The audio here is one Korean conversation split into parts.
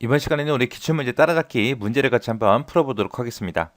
이번 시간에는 우리 기출문제 따라잡기 문제를 같이 한번 풀어보도록 하겠습니다.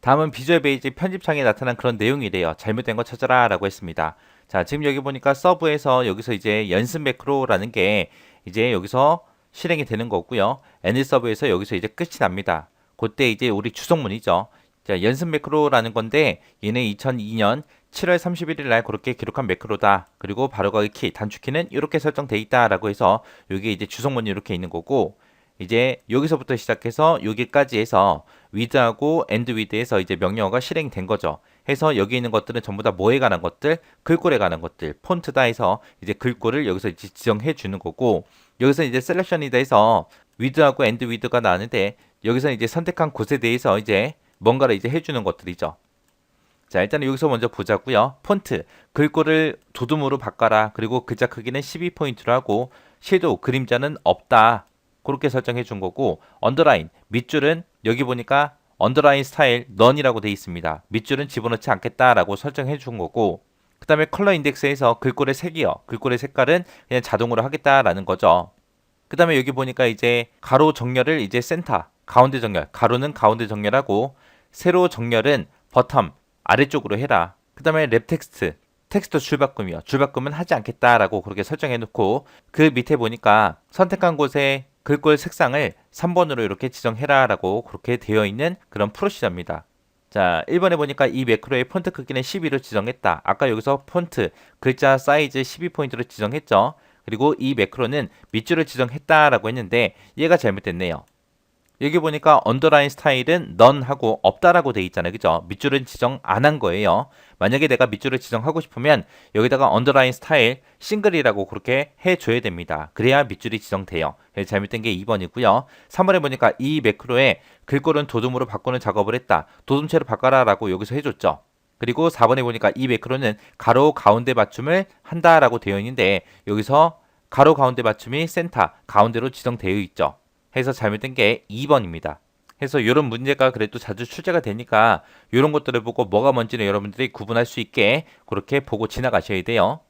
다음은 비주얼 베이지 편집창에 나타난 그런 내용이래요. 잘못된 거 찾아라 라고 했습니다. 자, 지금 여기 보니까 서브에서 여기서 이제 연습 매크로라는 게 이제 여기서 실행이 되는 거고요. 애니 서브에서 여기서 이제 끝이 납니다. 그때 이제 우리 주성문이죠. 자, 연습 매크로라는 건데 얘는 2002년 7월 31일 날 그렇게 기록한 매크로다. 그리고 바로가기 키, 단축키는 이렇게 설정돼 있다라고 해서 여기 이제 주성문이 이렇게 있는 거고 이제 여기서부터 시작해서 여기까지 해서 위드하고 엔드 위드에서 이제 명령어가 실행된 거죠. 해서 여기 있는 것들은 전부 다 뭐에 관한 것들, 글꼴에 관한 것들, 폰트다 해서 이제 글꼴을 여기서 이제 지정해 주는 거고 여기서 이제 셀렉션이다 해서 위드하고 엔드 위드가 나왔는데 여기서 이제 선택한 곳에 대해서 이제 뭔가를 이제 해주는 것들이죠. 자, 일단 여기서 먼저 보자고요. 폰트, 글꼴을 도둠으로 바꿔라. 그리고 글자 크기는 12포인트로 하고 섀도우, 그림자는 없다. 그렇게 설정해 준 거고 언더라인, 밑줄은 여기 보니까 언더라인 스타일 넌이라고 돼 있습니다. 밑줄은 집어넣지 않겠다라고 설정해 준 거고 그 다음에 컬러 인덱스에서 글꼴의 색이요. 글꼴의 색깔은 그냥 자동으로 하겠다라는 거죠. 그 다음에 여기 보니까 이제 가로 정렬을 이제 센터, 가운데 정렬, 가로는 가운데 정렬하고 세로 정렬은 버텀, 아래쪽으로 해라. 그 다음에 랩 텍스트, 텍스트 줄바꿈이요. 줄바꿈은 하지 않겠다라고 그렇게 설정해 놓고 그 밑에 보니까 선택한 곳에 글꼴 색상을 3번으로 이렇게 지정해라라고 그렇게 되어 있는 그런 프로시저입니다. 자, 1번에 보니까 이 매크로의 폰트 크기는 12로 지정했다. 아까 여기서 폰트, 글자 사이즈 12포인트로 지정했죠. 그리고 이 매크로는 밑줄을 지정했다라고 했는데 얘가 잘못됐네요. 여기 보니까 언더라인 스타일은 넌 하고 없다라고 돼 있잖아요. 그죠? 밑줄은 지정 안 한 거예요. 만약에 내가 밑줄을 지정하고 싶으면 여기다가 언더라인 스타일 싱글이라고 그렇게 해줘야 됩니다. 그래야 밑줄이 지정돼요. 잘못된 게 2번이고요. 3번에 보니까 이 매크로에 글꼴은 도둠으로 바꾸는 작업을 했다. 도둠체로 바꿔라 라고 여기서 해줬죠. 그리고 4번에 보니까 이 매크로는 가로 가운데 맞춤을 한다라고 되어 있는데 여기서 가로 가운데 맞춤이 센터 가운데로 지정되어 있죠. 해서 잘못된 게 2번입니다. 해서 이런 문제가 그래도 자주 출제가 되니까 이런 것들을 보고 뭐가 뭔지는 여러분들이 구분할 수 있게 그렇게 보고 지나가셔야 돼요.